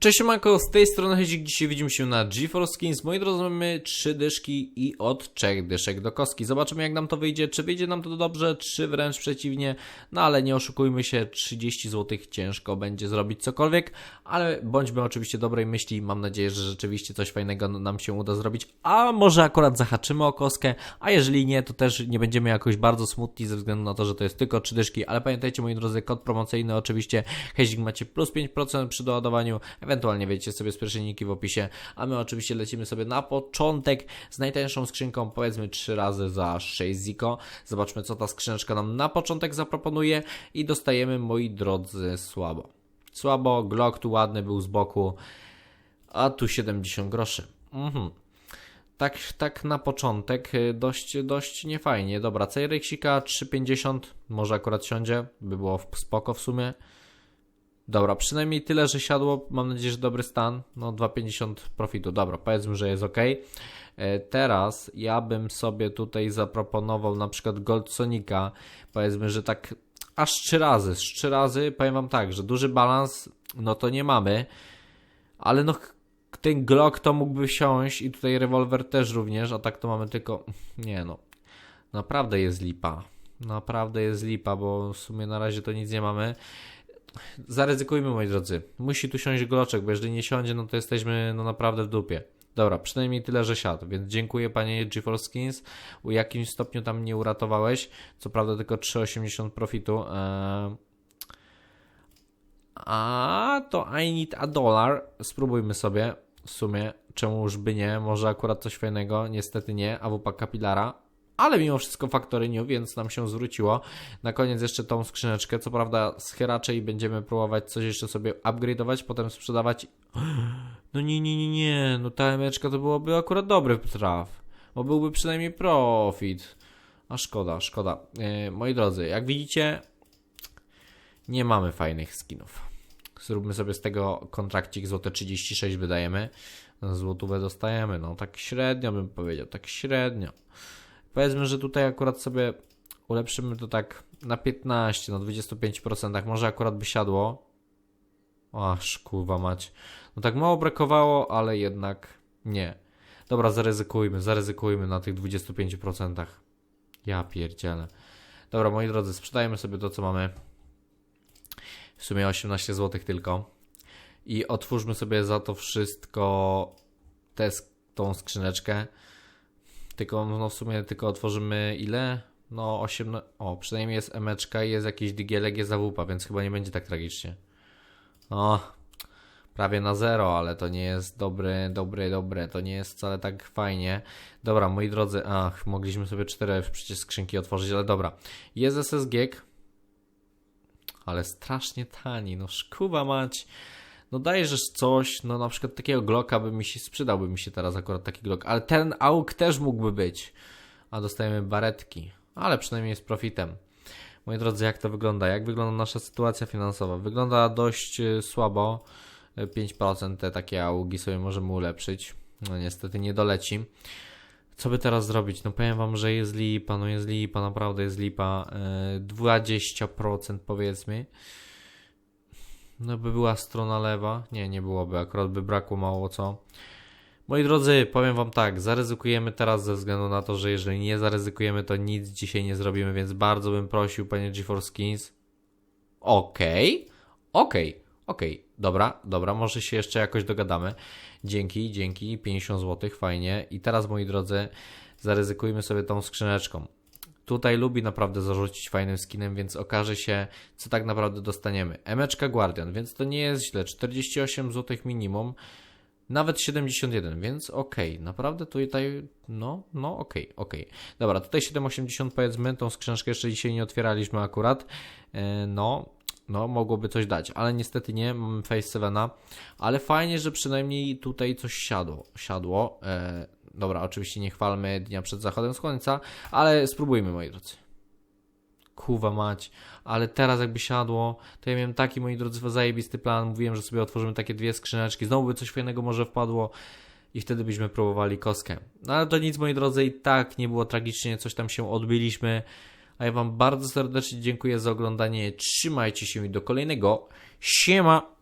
Cześć Manko, z tej strony Hezik, dzisiaj widzimy się na GeForce Skins. Moi drodzy, mamy trzy dyszki i od trzech dyszek do kostki. Zobaczymy jak nam to wyjdzie, czy wyjdzie nam to dobrze, czy wręcz przeciwnie. No ale nie oszukujmy się, 30 zł ciężko będzie zrobić cokolwiek, ale bądźmy oczywiście dobrej myśli. Mam nadzieję, że rzeczywiście coś fajnego nam się uda zrobić, a może akurat zahaczymy o kostkę, a jeżeli nie, to też nie będziemy jakoś bardzo smutni ze względu na to, że to jest tylko trzy dyszki, ale pamiętajcie moi drodzy, kod promocyjny oczywiście, Hezik macie plus 5% przy doładowaniu, Ewentualnie wejdziecie sobie z pierwszyniki w opisie, a my oczywiście lecimy sobie na początek z najtańszą skrzynką, powiedzmy 3 razy za 6 ziko. Zobaczmy, co ta skrzyneczka nam na początek zaproponuje i dostajemy, moi drodzy, słabo. Słabo, Glock tu ładny był z boku, a tu 70 groszy. Mhm. Tak, tak na początek y, dość, dość niefajnie. Dobra, Cejreksika 3,50 może akurat siądzie, by było spoko w sumie. Dobra, przynajmniej tyle, że siadło. Mam nadzieję, że dobry stan. No 2,50 profitu. Dobra, powiedzmy, że jest ok. E, Teraz ja bym sobie tutaj zaproponował na przykład Gold Sonika. Powiedzmy, że tak aż 3 razy. Z 3 razy powiem wam tak, że duży balans no to nie mamy. Ale no ten Glock to mógłby wsiąść i tutaj rewolwer też również, a tak to mamy tylko... Nie no. Naprawdę jest lipa. Naprawdę jest lipa, bo w sumie na razie to nic nie mamy zaryzykujmy, moi drodzy. Musi tu siąść gloczek, bo jeżeli nie siądzie, no to jesteśmy no naprawdę w dupie. Dobra, przynajmniej tyle, że siadł, więc dziękuję panie GeForce Skins. U jakimś stopniu tam mnie uratowałeś. Co prawda tylko 3,80 profitu. Eee... A to I need a dollar. Spróbujmy sobie. W sumie, czemu już by nie? Może akurat coś fajnego. Niestety nie. AWP Kapilara. Ale mimo wszystko faktoryniu, więc nam się zwróciło. Na koniec jeszcze tą skrzyneczkę. Co prawda z Heraczej będziemy próbować coś jeszcze sobie upgrade'ować, potem sprzedawać. No nie, nie, nie, nie. No ta emeczka to byłoby akurat dobry traf. Bo byłby przynajmniej profit. A szkoda, szkoda. E, moi drodzy, jak widzicie, nie mamy fajnych skinów. Zróbmy sobie z tego kontrakcik złote 36 wydajemy. Złotówę dostajemy. No tak średnio bym powiedział, tak średnio. Powiedzmy, że tutaj akurat sobie ulepszymy to tak na 15, na 25%. Może akurat by siadło. Aż kurwa mać. No tak mało brakowało, ale jednak nie. Dobra, zaryzykujmy, zaryzykujmy na tych 25%. Ja pierdzielę. Dobra, moi drodzy, sprzedajemy sobie to, co mamy. W sumie 18 zł tylko. I otwórzmy sobie za to wszystko tę, tą skrzyneczkę. Tylko no w sumie tylko otworzymy ile? No 8. O, przynajmniej jest emeczka i jest jakiś digielek, jest zawupa, więc chyba nie będzie tak tragicznie. O, prawie na zero, ale to nie jest dobre, dobre, dobre. To nie jest wcale tak fajnie. Dobra, moi drodzy, ach, mogliśmy sobie cztery przecież skrzynki otworzyć, ale dobra. Jest SSG, ale strasznie tani. No szkuba mać. No dajesz coś, no na przykład takiego Glocka by mi się sprzydałby mi się teraz akurat taki Glock, ale ten AUK też mógłby być. A dostajemy baretki, ale przynajmniej jest profitem. Moi drodzy, jak to wygląda? Jak wygląda nasza sytuacja finansowa? Wygląda dość y, słabo. Y, 5% te takie augi sobie możemy ulepszyć. No niestety nie doleci. Co by teraz zrobić? No powiem wam, że jest lipa, no jest lipa, naprawdę jest lipa. Y, 20% powiedzmy. No by była strona lewa. Nie, nie byłoby, akurat by brakło mało co. Moi drodzy, powiem wam tak, zaryzykujemy teraz ze względu na to, że jeżeli nie zaryzykujemy, to nic dzisiaj nie zrobimy, więc bardzo bym prosił, panie GeForce Skins. Okej, okej, okej, dobra, dobra, może się jeszcze jakoś dogadamy. Dzięki, dzięki, 50 zł, fajnie. I teraz, moi drodzy, zaryzykujmy sobie tą skrzyneczką. Tutaj lubi naprawdę zarzucić fajnym skinem, więc okaże się, co tak naprawdę dostaniemy. Emeczka Guardian, więc to nie jest źle. 48 zł minimum, nawet 71, więc okej. Naprawdę tutaj, no, no okej, okej. Dobra, tutaj 7,80 powiedzmy, tą skrzyneczkę jeszcze dzisiaj nie otwieraliśmy akurat. E, no, no, mogłoby coś dać, ale niestety nie, mamy Face 7, ale fajnie, że przynajmniej tutaj coś siadło. siadło. E, dobra, oczywiście nie chwalmy dnia przed zachodem słońca, ale spróbujmy, moi drodzy. Kuwa mać, ale teraz jakby siadło, to ja miałem taki, moi drodzy, zajebisty plan, mówiłem, że sobie otworzymy takie dwie skrzyneczki, znowu by coś fajnego może wpadło i wtedy byśmy próbowali kostkę. No ale to nic, moi drodzy, i tak nie było tragicznie, coś tam się odbyliśmy, a ja wam bardzo serdecznie dziękuję za oglądanie, trzymajcie się i do kolejnego, siema!